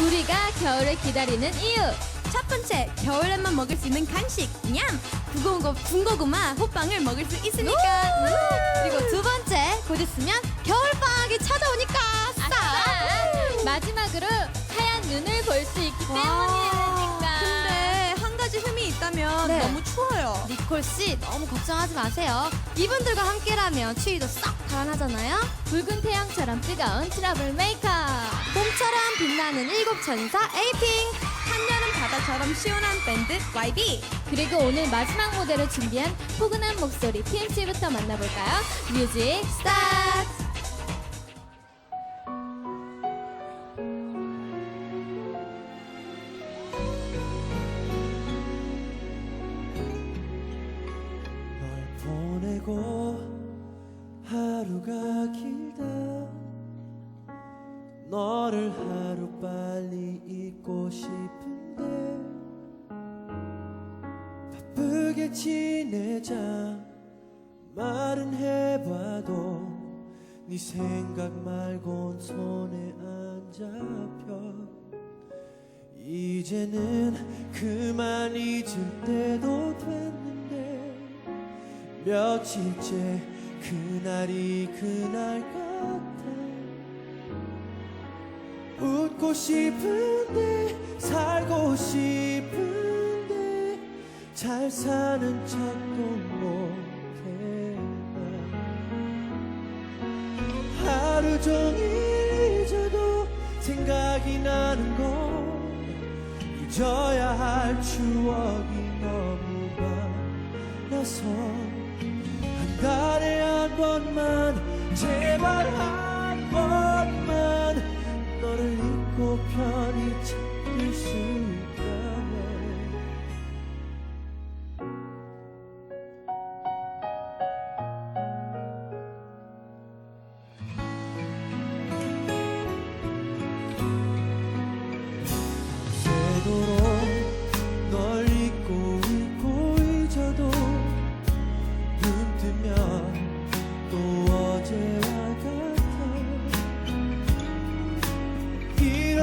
우리가 겨울을 기다리는 이유 첫 번째, 겨울에만 먹을 수 있는 간식, 냠! 군고구, 군고구마, 호빵을 먹을 수 있으니까. 그리고 두 번째, 곧 있으면 겨울방학이 찾아오니까 싸! 마지막으로 하얀 눈을 볼 수 있기 때문이니까 근데 한 가지 흠이 있다면 네. 너무 추워요. 니콜 씨 너무 걱정하지 마세요. 이분들과 함께라면 추위도 싹 달아나잖아요. 붉은 태양처럼 뜨거운 트러블 메이커 봄처럼 빛나는 일곱 천사 에이핑. 한여름 바다처럼 시원한 밴드 YB. 그리고 오늘 마지막 무대로 준비한 포근한 목소리 PMC부터 만나볼까요? 뮤직 스타트! 보내고 하루가 길다. 너를 하루 빨리 잊고 싶은데 바쁘게 지내자. 말은 해봐도 네 생각 말곤 손에 안 잡혀. 이제는 그만 잊을 때도 됐는데 며칠째 그날이 그날 같아. 웃고 싶은데 살고 싶은데 잘 사는 척도 못해 하루 종일 잊어도 생각이 나는 건 잊어야 할 추억이 너무 많아서 번만 제발 한 번만 너를 잊고 편히 찾을 수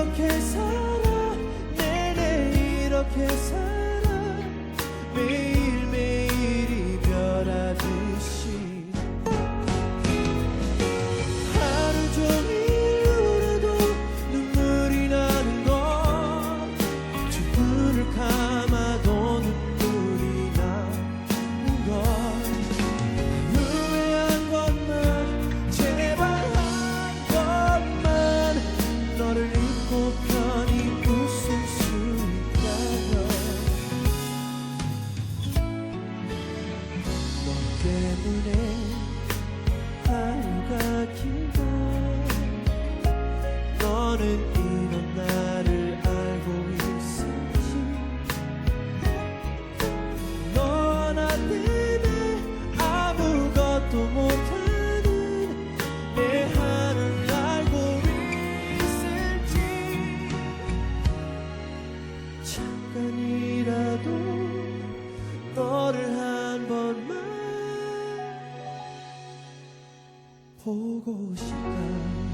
이렇게 살아. 내내 이렇게 살아 때문에 하루가 길다 너는 이런 나를 알고 있었지. 너 하나 때문에 아무것도 못하는 내 하늘 알고 있을지. 잠깐이라도 너를 보고 싶다.